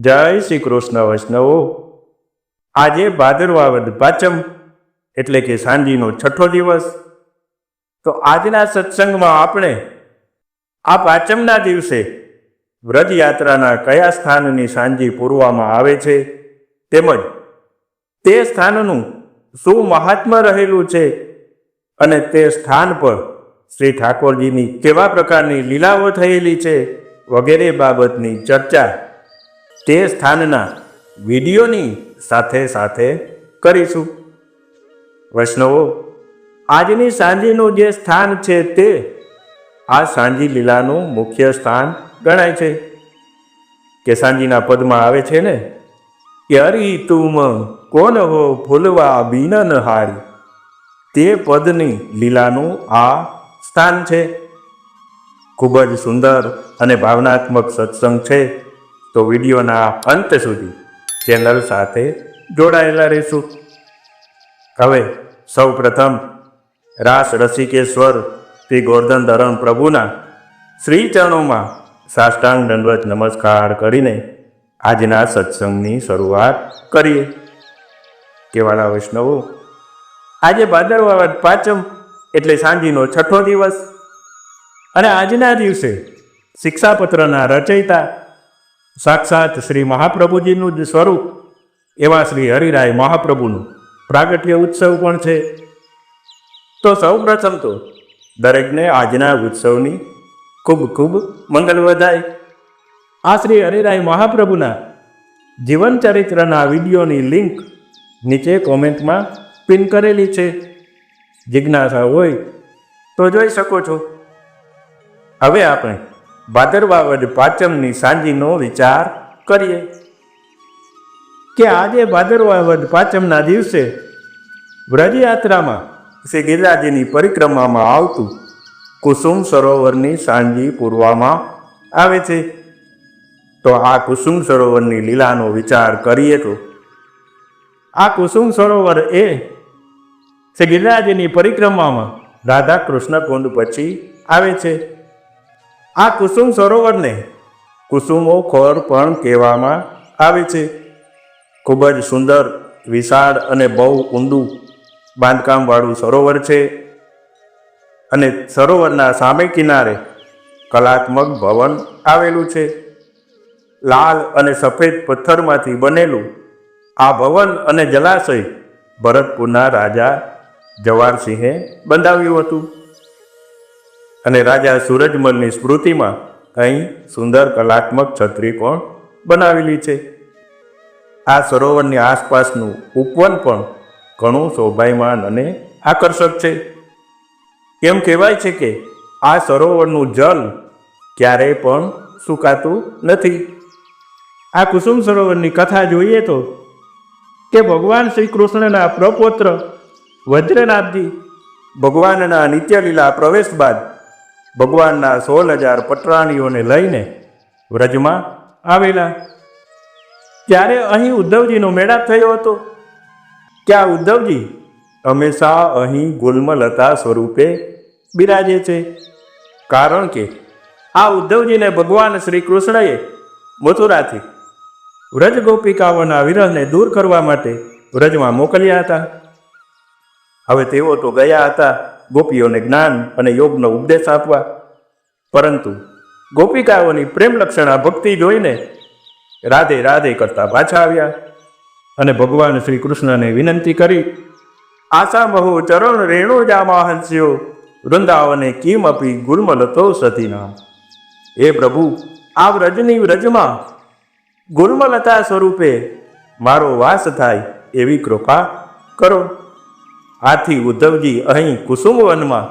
જય શ્રી કૃષ્ણ વૈષ્ણવો. આજે ભાદરવા વદ પાંચમ એટલે કે સાંજીનો છઠ્ઠો દિવસ. તો આજના સત્સંગમાં આપણે આ પાંચમના દિવસે વ્રજયાત્રાના કયા સ્થાનની સાંજી પૂરવામાં આવે છે તેમજ તે સ્થાનનું શું મહાત્મ્ય રહેલું છે અને તે સ્થાન પર શ્રી ઠાકોરજીની કેવા પ્રકારની લીલાઓ થયેલી છે વગેરે બાબતની ચર્ચા તે સ્થાનના વિડીયોની સાથે સાથે કરીશું. વૈષ્ણવો, આજની સાંજીનું જે સ્થાન છે તે આ સાંજી લીલાનું મુખ્ય સ્થાન ગણાય છે. કે સાંજીના પદમાં આવે છે ને કે હરી તુમ કોન હો ફૂલવા બીનન હારી? તે પદની લીલાનું આ સ્થાન છે. ખૂબ જ સુંદર અને ભાવનાત્મક સત્સંગ છે. તો વિડીયોના અંત સુધી ચેનલ સાથે જોડાયેલા રહીશું. હવે સૌ પ્રથમ રાસ રસિકેશ્વર શ્રી ગોર્ધન ધરણ પ્રભુના શ્રીચરણોમાં સાષ્ટાંગ દંડવત નમસ્કાર કરીને આજના સત્સંગની શરૂઆત કરીએ. કેવાળા વૈષ્ણવો, આજે ભાદરવાવાદ પાંચમ એટલે સાંજીનો છઠ્ઠો દિવસ. અને આજના દિવસે શિક્ષાપત્રના રચયિતા સાક્ષાત શ્રી મહાપ્રભુજીનું જ સ્વરૂપ એવા શ્રી હરિરાય મહાપ્રભુનું પ્રાગટ્ય ઉત્સવ પણ છે. તો સૌ પ્રથમ તો દરેકને આજના ઉત્સવની ખૂબ ખૂબ મંગલ વધાય. આ શ્રી હરિરાય મહાપ્રભુના જીવન ચરિત્રના વિડીયોની લિંક નીચે કોમેન્ટમાં પિન કરેલી છે. જિજ્ઞાસા હોય તો જોઈ શકો છો. હવે આપણે ભાદરવા વદ પાંચમની સાંજીનો વિચાર કરીએ. કે આજે ભાદરવા વદ પાંચમના દિવસે વ્રજયાત્રામાં શ્રી ગિરિરાજીની પરિક્રમામાં આવતું કુસુમ સરોવરની સાંજી પૂરવામાં આવે છે. તો આ કુસુમ સરોવરની લીલાનો વિચાર કરીએ તો આ કુસુમ સરોવર એ શ્રી ગિરિરાજની પરિક્રમામાં રાધા કૃષ્ણ કુંડ પછી આવે છે. આ કુસુમ સરોવરને કુસુમો ખોર પણ કહેવામાં આવે છે. ખૂબ જ સુંદર, વિશાળ અને બહુ ઊંડું બાંધકામવાળું સરોવર છે અને સરોવરના સામે કિનારે કલાત્મક ભવન આવેલું છે. લાલ અને સફેદ પથ્થરમાંથી બનેલું આ ભવન અને જલાશય ભરતપુરના રાજા જવારસિંહે બંધાવ્યું હતું. અને રાજા સૂરજમલની સ્મૃતિમાં અહીં સુંદર કલાત્મક છત્રી પણ બનાવેલી છે? આ સરોવરની આસપાસનું ઉપવન પણ ઘણું શોભાયમાન અને આકર્ષક છે. એમ કહેવાય છે કે આ સરોવરનું જલ ક્યારેય પણ સુકાતું નથી. આ કુસુમ સરોવરની કથા જોઈએ તો કે ભગવાન શ્રી કૃષ્ણના પ્રપોત્ર વજ્રનાથજી ભગવાનના નિત્યલીલા પ્રવેશ બાદ ભગવાનના સોળ હજાર પટરાણીઓને લઈને વ્રજમાં આવેલા. ત્યારે અહીં ઉદ્ધવજીનો મેળાપ થયો હતો. ક્યાં ઉદ્ધવજી? હંમેશા અહીં ગુલમલતા સ્વરૂપે બિરાજે છે. કારણ કે આ ઉદ્ધવજીને ભગવાન શ્રી કૃષ્ણએ મથુરાથી વ્રજ ગોપિકાઓના વિરહને દૂર કરવા માટે વ્રજમાં મોકલ્યા હતા. હવે તેઓ તો ગયા હતા. ગોપીઓને જ્ઞાન અને યોગનો ઉપદેશ આપવા. પરંતુ ગોપિકાઓની પ્રેમલક્ષણા ભક્તિ જોઈને રાધે રાધે કરતા પાછા આવ્યા અને ભગવાન શ્રી કૃષ્ણને વિનંતી કરી, આશા બહુ ચરણ રેણુ જામા વૃંદાવને કિમ અપી ગુલમલતો સતીના. હે પ્રભુ, આ વ્રજની વ્રજમાં ગુલમલતા સ્વરૂપે મારો વાસ થાય એવી કૃપા કરો. આથી ઉદ્ધવજી અહીં કુસુમવનમાં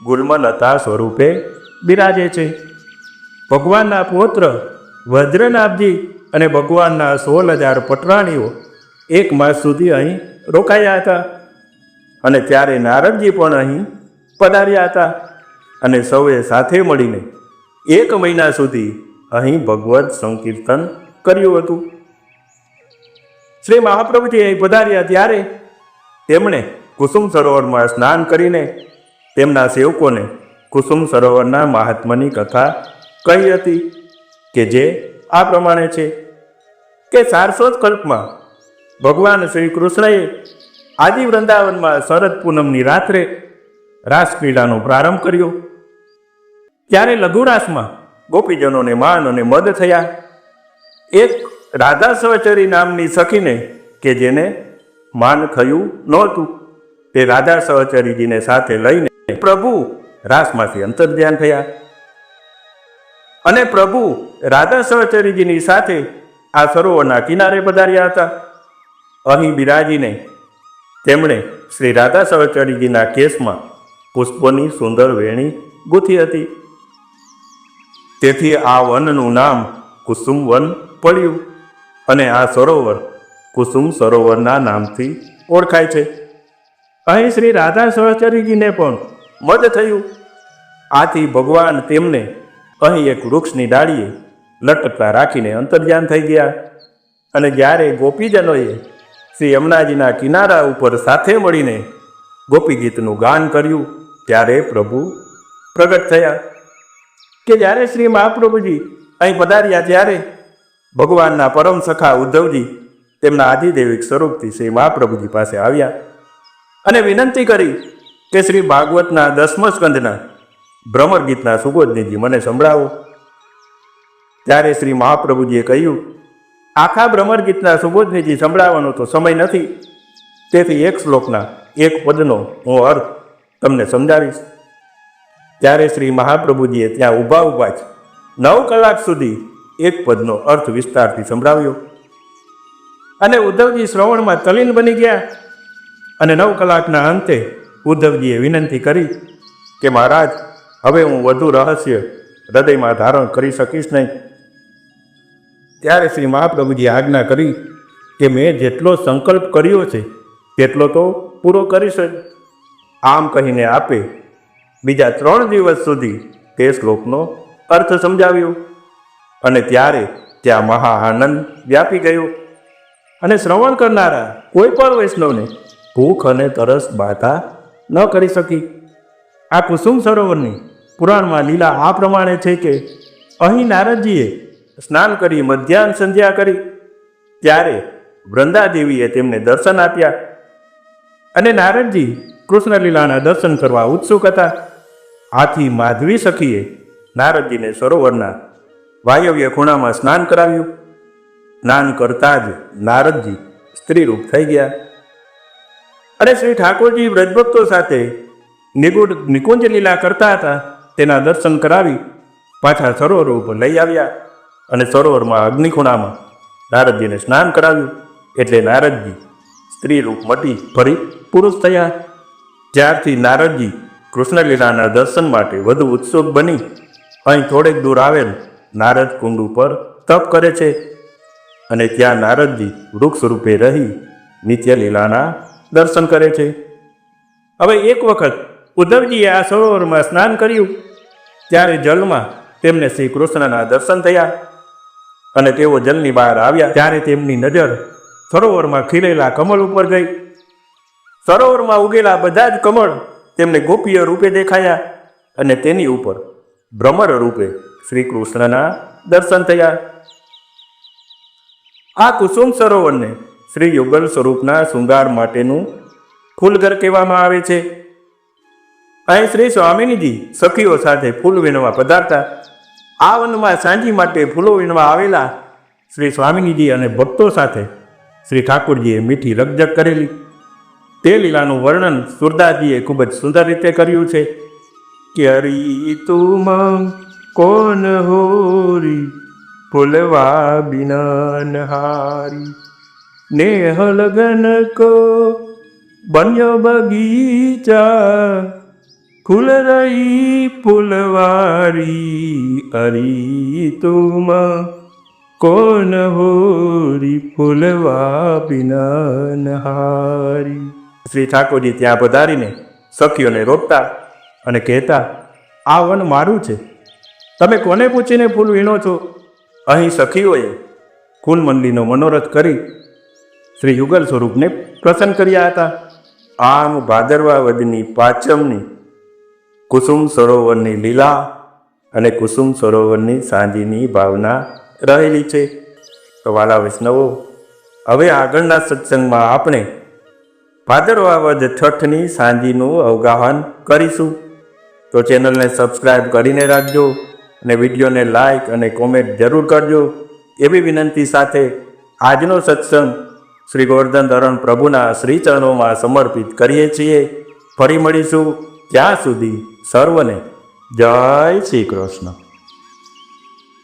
ગુલમલતા સ્વરૂપે બિરાજે છે. ભગવાનના પુત્ર વજ્રનાથજી અને ભગવાનના સોળ હજાર પટરાણીઓ એક માસ સુધી અહીં રોકાયા હતા અને ત્યારે નારદજી પણ અહીં પધાર્યા હતા અને સૌએ સાથે મળીને એક મહિના સુધી અહીં ભગવત સંકીર્તન કર્યું હતું. શ્રી મહાપ્રભુજી અહીં પધાર્યા ત્યારે તેમણે કુસુમ સરોવરમાં સ્નાન કરીને તેમના સેવકોને કુસુમ સરોવરના મહાત્માની કથા કહી હતી કે જે આ પ્રમાણે છે કે સારસ્વત કલ્પમાં ભગવાન શ્રી કૃષ્ણએ આદિ વૃંદાવનમાં શરદ પૂનમની રાત્રે રાસક્રીડાનો પ્રારંભ કર્યો. ત્યારે લઘુરાસમાં ગોપીજનોને માન અને મદ થયા. એક રાધા સહચરી નામની સખીને કે જેને માન થયું નહોતું. તે રાધા સહચરીજીને સાથે લઈને પ્રભુ રાસમાંથી અંતર્ધ્યાન થયા. અને પ્રભુ રાધા સહચરીજીની સાથે આ સરોવરના કિનારે પધાર્યા હતા. અહીં બિરાજીને તેમણે શ્રી રાધા સહચરીજીના કેસમાં પુષ્પોની સુંદર વેણી ગૂંથી હતી. તેથી આ વનનું નામ કુસુમ વન પડ્યું અને આ સરોવર કુસુમ સરોવરના નામથી ઓળખાય છે. અહીં શ્રી રાધા સહચરીજીને પણ મદ થયું. આથી ભગવાન તેમને અહીં એક વૃક્ષની ડાળીએ લટકતા રાખીને અંતર્ધ્યાન થઈ ગયા. અને જ્યારે ગોપીજનોએ શ્રી યમુનાજીના કિનારા ઉપર સાથે મળીને ગોપી ગીતનું ગાન કર્યું, ત્યારે પ્રભુ પ્રગટ થયા. કે જ્યારે શ્રી મહાપ્રભુજી અહીં પધાર્યા, ત્યારે ભગવાનના પરમ સખા ઉદ્ધવજી તેમના આદિદેવિક સ્વરૂપથી શ્રી મહાપ્રભુજી પાસે આવ્યા. અને વિનંતી કરી કે શ્રી ભાગવતના દસમ સ્કંદના ભ્રમર ગીતના સુબોધનીજી મને સંભળાવો. ત્યારે શ્રી મહાપ્રભુજીએ કહ્યું, આખા ભ્રમર ગીતના સુબોધનીજી સંભળાવવાનો તો સમય નથી. તેથી એક શ્લોકના એક પદનો હું અર્થ તમને સમજાવીશ. ત્યારે શ્રી મહાપ્રભુજીએ ત્યાં ઊભા ઊભા જ નવ કલાક સુધી એક પદનો અર્થ વિસ્તારથી સંભળાવ્યો. અને ઉદ્ધવજી શ્રવણમાં તલીન બની ગયા. અને નવ કલાકના અંતે ઉદ્ધવજીએ વિનંતી કરી કે મહારાજ, હવે હું વધુ રહસ્ય હૃદયમાં ધારણ કરી શકીશ નહીં. ત્યારે શ્રી મહાપ્રભુજીએ આજ્ઞા કરી કે મેં જેટલો સંકલ્પ કર્યો છે, તેટલો તો પૂરો કરીશ જ. આમ કહીને આપે બીજા ત્રણ દિવસ સુધી તે શ્લોકનો અર્થ સમજાવ્યો અને ત્યારે ત્યાં મહા આનંદ વ્યાપી ગયો. અને શ્રવણ કરનારા કોઈ પણ વૈષ્ણવને ભૂખ અને તરસ બાધા ન કરી શકી. આ કુસુમ સરોવરની પુરાણમાં લીલા આ પ્રમાણે છે કે, અહીં નારદજીએ સ્નાન કરી મધ્યાહન સંધ્યા કરી, ત્યારે વૃંદાદેવીએ તેમને દર્શન આપ્યા. અને નારદજી કૃષ્ણલીલાના દર્શન કરવા ઉત્સુક હતા. આથી માધવી સખીએ નારદજીને સરોવરના વાયવ્ય ખૂણામાં સ્નાન કરાવ્યું. સ્નાન કરતાં જ નારદજી સ્ત્રીરૂપ થઈ ગયા. અને શ્રી ઠાકોરજી વ્રજભક્તો સાથે નિગુડ નિકુંજ લીલા કરતા હતા. તેના દર્શન કરાવી પાછા સરોવર ઉપર લઈ આવ્યા અને સરોવરમાં અગ્નિખૂણામાં નારદજીને સ્નાન કરાવ્યું. એટલે નારદજી સ્ત્રી રૂપ મટી ફરી પુરુષ થયા. જ્યારથી નારદજી કૃષ્ણલીલાના દર્શન માટે વધુ ઉત્સુક બની. અહીં થોડેક દૂર આવેલ નારદ કુંડ ઉપર તપ કરે છે અને ત્યાં નારદજી વૃક્ષ રૂપે રહી નિત્ય લીલાના દર્શન કરે છે. હવે એક વખત ઉદ્ધવજીએ આ સરોવરમાં સ્નાન કર્યું. ત્યારે જલમાં તેમને શ્રી કૃષ્ણના દર્શન થયા અને તેઓ જલની બહાર આવ્યા. ત્યારે તેમની નજર સરોવરમાં ખીલેલા કમળ ઉપર ગઈ. સરોવરમાં ઉગેલા બધા જ કમળ તેમને ગોપીય રૂપે દેખાયા અને તેની ઉપર ભ્રમર રૂપે શ્રી કૃષ્ણના દર્શન થયા. આ કુસુમ સરોવરને શ્રી યુગલ સ્વરૂપના શૃંગાર માટેનું ફૂલઘર કહેવામાં આવે છે. અહીં શ્રી સ્વામિનીજી સખીઓ સાથે ફૂલ વીણવા પધારતા. આ વનમાં સાંજી માટે ફૂલો વીણવા આવેલા શ્રી સ્વામિનીજી અને ભક્તો સાથે શ્રી ઠાકુરજીએ મીઠી રકજક કરેલી. તે લીલાનું વર્ણન સુરદાસજીએ ખૂબ જ સુંદર રીતે કર્યું છે. કે અરી તુમ કોન હોરી ફૂલવા બિનન હારી. નેહ લગન કો બન્યો બગીચા, ખુલ રહી ફૂલવારી અરી તુમ કોન હોરી ફૂલવા બિનન હારી? શ્રી ઠાકોરજી ત્યાં પધારીને સખીઓને રોકતા અને કહેતા, આ વન મારું છે. તમે કોને પૂછીને ફૂલ વીણો છો? અહીં સખીઓએ ફૂલ મંડીનો મનોરથ કરી શ્રી યુગલ સ્વરૂપને પ્રસન્ન કર્યા હતા. આમ ભાદરવા વદની પાંચમની કુસુમ સરોવરની લીલા અને કુસુમ સરોવરની સાંજીની ભાવના રહેલી છે. તો વાલા વૈષ્ણવો, હવે આગળના સત્સંગમાં આપણે ભાદરવા વધ છઠની સાંજીનું અવગાહન કરીશું. તો ચેનલને સબસ્ક્રાઈબ કરીને રાખજો અને વિડીયોને લાઈક અને કોમેન્ટ જરૂર કરજો. એવી વિનંતી સાથે આજનો સત્સંગ શ્રી ગોવર્ધન ધરણ પ્રભુના શ્રીચરણોમાં સમર્પિત કરીએ છીએ. ફરી મળીશું ત્યાં સુધી સર્વને જય શ્રી કૃષ્ણ.